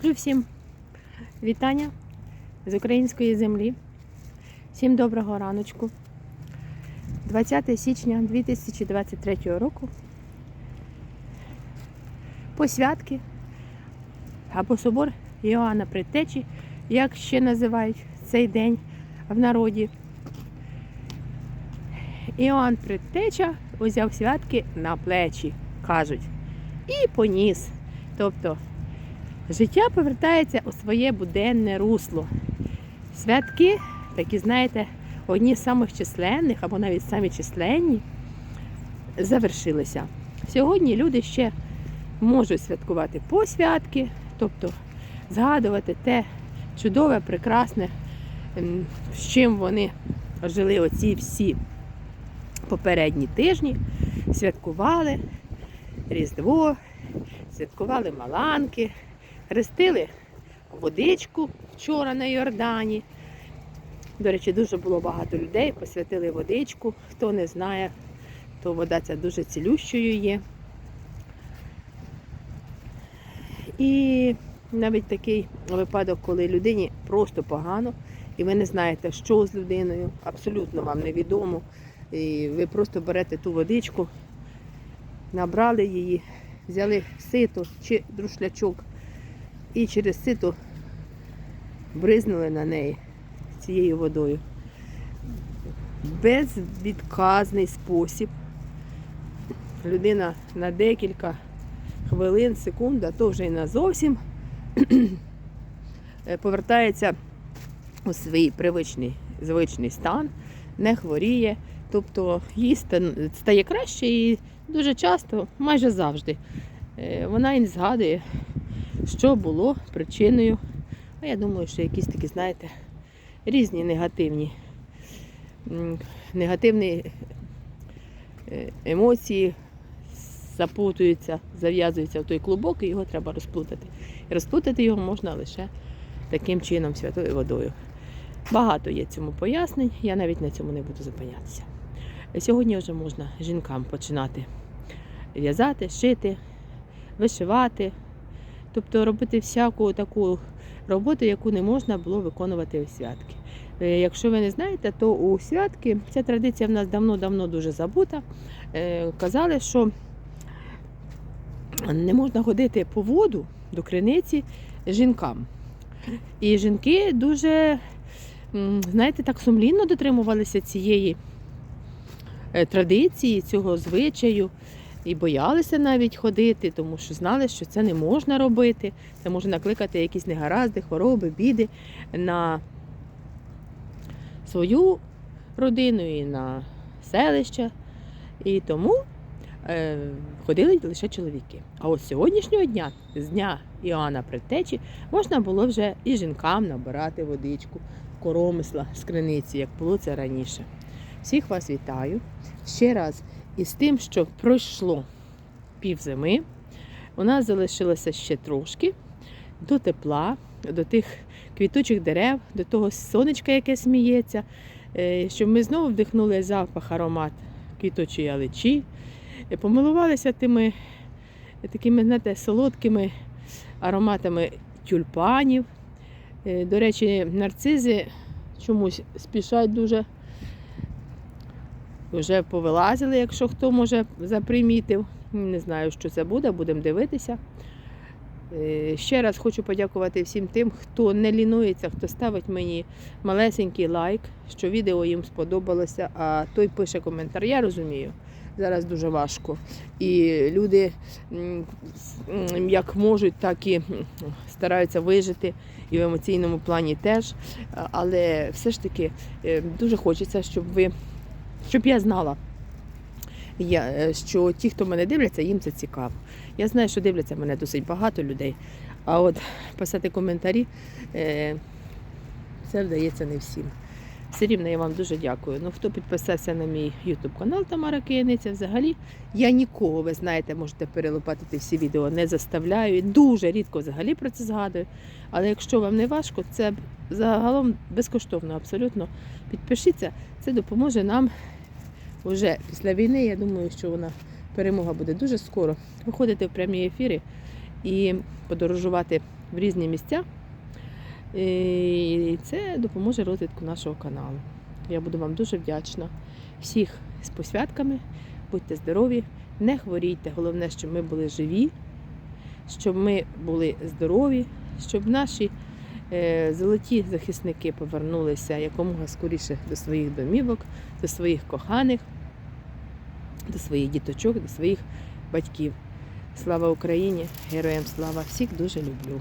Шлю всім вітання з української землі. Всім доброго раночку. 20 січня 2023 року. Посвятки або собор Іоанна Предтечі, як ще називають цей день в народі. Іоанн Предтеча узяв святки на плечі, кажуть, і поніс. Тобто життя повертається у своє буденне русло. Святки, такі, знаєте, одні з самих численних або навіть самі численні, завершилися. Сьогодні люди ще можуть святкувати посвятки, тобто згадувати те чудове, прекрасне, з чим вони жили оці всі попередні тижні, святкували Різдво, святкували Маланки, хрестили водичку вчора на Йордані. До речі, дуже було багато людей, посвятили водичку. Хто не знає, то вода ця дуже цілющою є. І навіть такий випадок, коли людині просто погано, і ви не знаєте, що з людиною, абсолютно вам невідомо. І ви просто берете ту водичку, набрали її, взяли сито чи друшлячок і через сито бризнули на неї цією водою. Безвідказний спосіб. Людина на декілька хвилин, секунд, а то вже і на зовсім повертається у свій привичний звичний стан, не хворіє, тобто їй стає краще і дуже часто, майже завжди, е, вона і не згадує, що було причиною. А я думаю, що якісь такі, знаєте, різні негативні, негативні е, емоції запутуються, зав'язуються в той клубок, і його треба розплутати. І розплутати його можна лише таким чином, святою водою. Багато є цьому пояснень, я навіть на цьому не буду зупинятися. Сьогодні вже можна жінкам починати в'язати, шити, вишивати, тобто робити всяку таку роботу, яку не можна було виконувати у святки. Е, Якщо ви не знаєте, то у святки ця традиція в нас давно-давно дуже забута. Е, Казали, що не можна ходити по воду до криниці жінкам. І жінки дуже, знаєте, так сумлінно дотримувалися цієї е, традиції, цього звичаю. І боялися навіть ходити, тому що знали, що це не можна робити. Це може накликати якісь негаразди, хвороби, біди на свою родину і на селище. І тому е, ходили лише чоловіки. А от сьогоднішнього дня, з дня Іоанна Предтечі, можна було вже і жінкам набирати водичку, коромисла з криниці, як було це раніше. Всіх вас вітаю ще раз із тим, що пройшло півзими. У нас залишилося ще трошки до тепла, до тих квітучих дерев, до того сонечка, яке сміється, е, щоб ми знову вдихнули запах, аромат квіточої алечі, е, помилувалися тими е, такими, знаєте, солодкими ароматами тюльпанів. До речі, нарцизи чомусь спішать дуже. Вже повилазили, якщо хто може запримітив. Не знаю, що це буде, будемо дивитися. Е, Ще раз хочу подякувати всім тим, хто не лінується, хто ставить мені малесенький лайк, що відео їм сподобалося, а той пише коментар. Я розумію. Зараз дуже важко. І люди як можуть, так і стараються вижити, і в емоційному плані теж. Але все ж таки е, дуже хочеться, щоб ви щоб я знала, я, е, що ті, хто мене дивляться, їм це цікаво. Я знаю, що дивляться мене досить багато людей, а от писати коментарі е, це вдається не всім. Все рівно я вам дуже дякую. Ну, хто підписався на мій YouTube канал Тамара Кияниця, взагалі я нікого, ви знаєте, можете перелопатити всі відео, не заставляю. Дуже рідко взагалі про це згадую. Але якщо вам не важко, це загалом безкоштовно, абсолютно. Підпишіться, це допоможе нам вже після війни. Я думаю, що вона перемога буде дуже скоро. Виходити в прямі ефіри і подорожувати в різні місця. І це допоможе розвитку нашого каналу. Я буду вам дуже вдячна. Всіх з посвятками, будьте здорові, не хворійте. Головне, щоб ми були живі, щоб ми були здорові, щоб наші е, золоті захисники повернулися якомога скоріше до своїх домівок, до своїх коханих, до своїх діточок, до своїх батьків. Слава Україні! Героям слава! Всіх дуже люблю!